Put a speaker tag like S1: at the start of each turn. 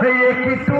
S1: পেয়ে কিছু